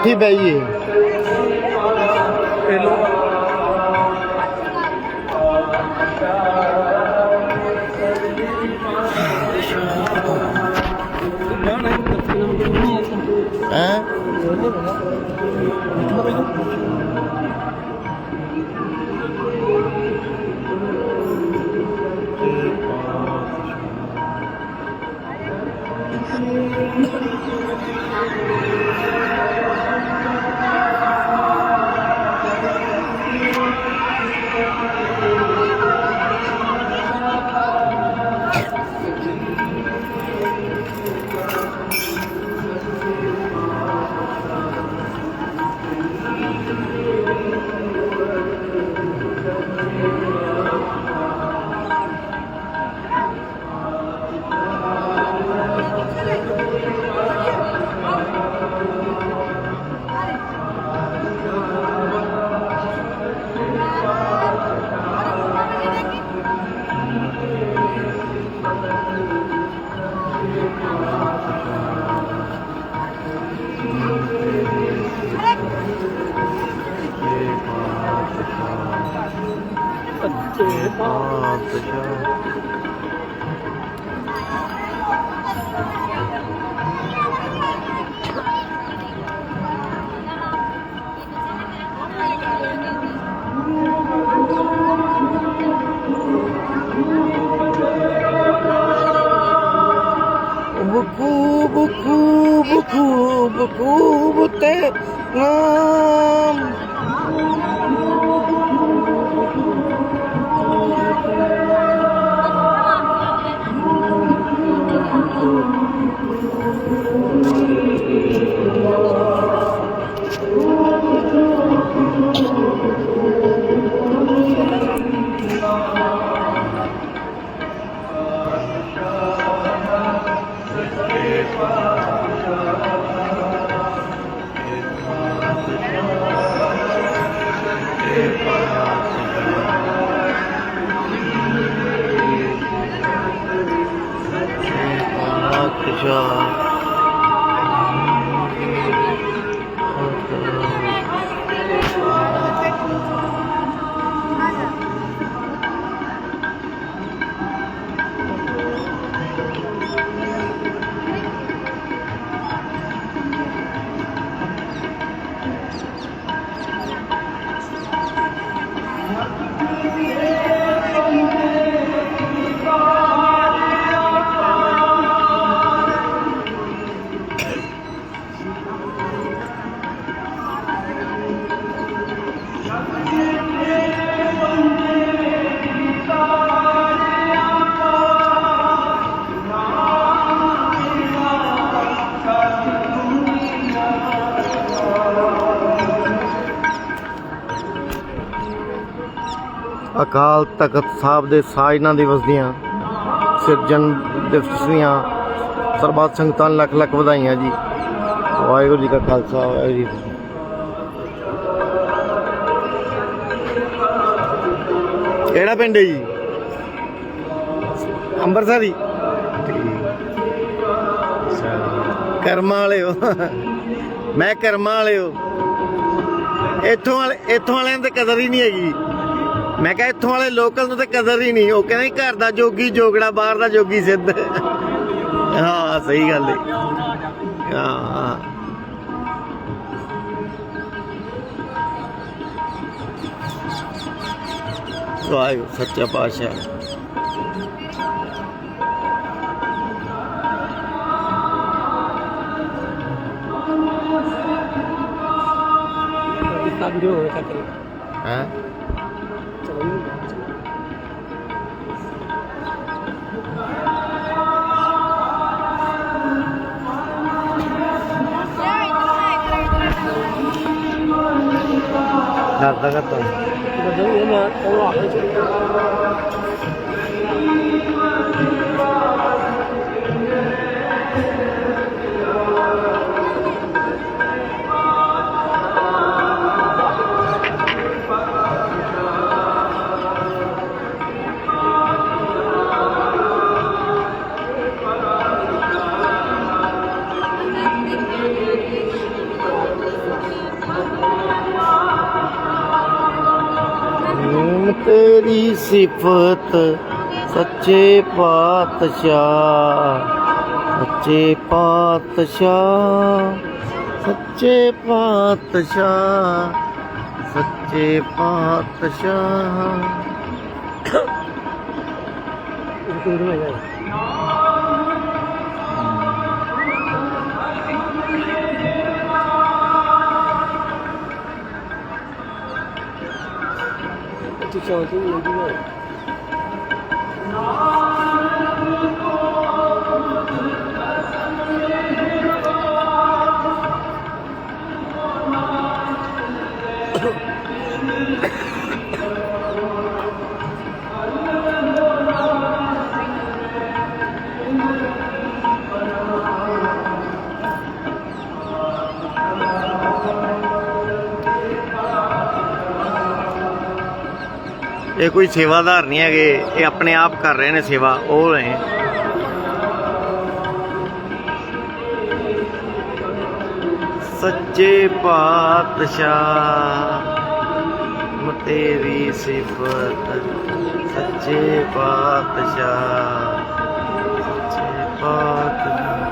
ਇੱਥੇ ਬਈਏ ਹੈ? Nossa, já. Buku, buku, buku, buku, buku, te ਜਾ ਅਕਾਲ ਤਖਤ ਸਾਹਿਬ ਦੇ ਸਾਜਨਾ ਦਿਵਸ ਦੀਆਂ ਸਿਰਜਣ ਦਿਵਸ ਦੀਆਂ ਸਰਬੱਤ ਸੰਗਤਾਂ ਲੱਖ ਲੱਖ ਵਧਾਈਆਂ ਜੀ। ਵਾਹਿਗੁਰੂ ਜੀ ਕਾ ਖਾਲਸਾ, ਵਾਹਿਗੁਰੂ ਜੀ ਕਿਹੜਾ ਪਿੰਡ ਹੈ ਜੀ? ਅੰਮ੍ਰਿਤਸਰ ਹੀ? ਕਰਮਾਂ ਵਾਲਿਓ ਮੈਂ ਕਰਮਾਂ ਵਾਲਿਓ ਇੱਥੋਂ ਵਾਲੇ ਇੱਥੋਂ ਵਾਲਿਆਂ ਦੀ ਕਦਰ ਹੀ ਨਹੀਂ ਹੈਗੀ। ਮੈਂ ਕਿਹਾ ਇੱਥੋਂ ਵਾਲੇ ਲੋਕਲ ਨੂੰ ਤੇ ਕਦਰ ਹੀ ਨਹੀਂ ਉਹ ਕਹਿੰਦੇ ਘਰ ਦਾ ਜੋਗੀ ਜੋਗੜਾ ਬਾਹਰ ਦਾ ਜੋਗੀ ਸਿੱਧ। ਹਾਂ ਸਹੀ ਗੱਲ ਹੈ ਹਾਂ। ਵਾਹਿਗੁਰੂ ਸੱਚਾ ਪਾਤਸ਼ਾਹ। ਵੀਡੀਓ ਹੋਵੇ ਚੱਕਰ ਹੈ? না জায়গা তো। ਤੇਰੀ ਸਿਫਤ ਸੱਚੇ ਪਾਤਸ਼ਾਹ ਸੱਚੇ ਪਾਤਸ਼ਾਹ ਸੱਚੇ ਪਾਤਸ਼ਾਹ ਸੱਚੇ ਪਾਤਸ਼ਾਹ। ਰਿਕਾਰਡ ਹੋ? ਜਾਏ ਤੂੰ ਚਾਹ ਤੂੰ ਲੱਗੀ ਨਾ ਇਹ ਕੋਈ ਸੇਵਾਦਾਰ ਨਹੀਂ ਹੈਗੇ, ਇਹ ਆਪਣੇ ਆਪ ਕਰ ਰਹੇ ਨੇ ਸੇਵਾ, ਉਹ ਨੇ। ਸੱਚੇ ਪਾਤਸ਼ਾਹ ਤੇਰੀ ਸਿਫਤ, ਸੱਚੇ ਪਾਤਸ਼ਾਹ ਸੱਚੇ ਪਾਤਸ਼ਾਹ।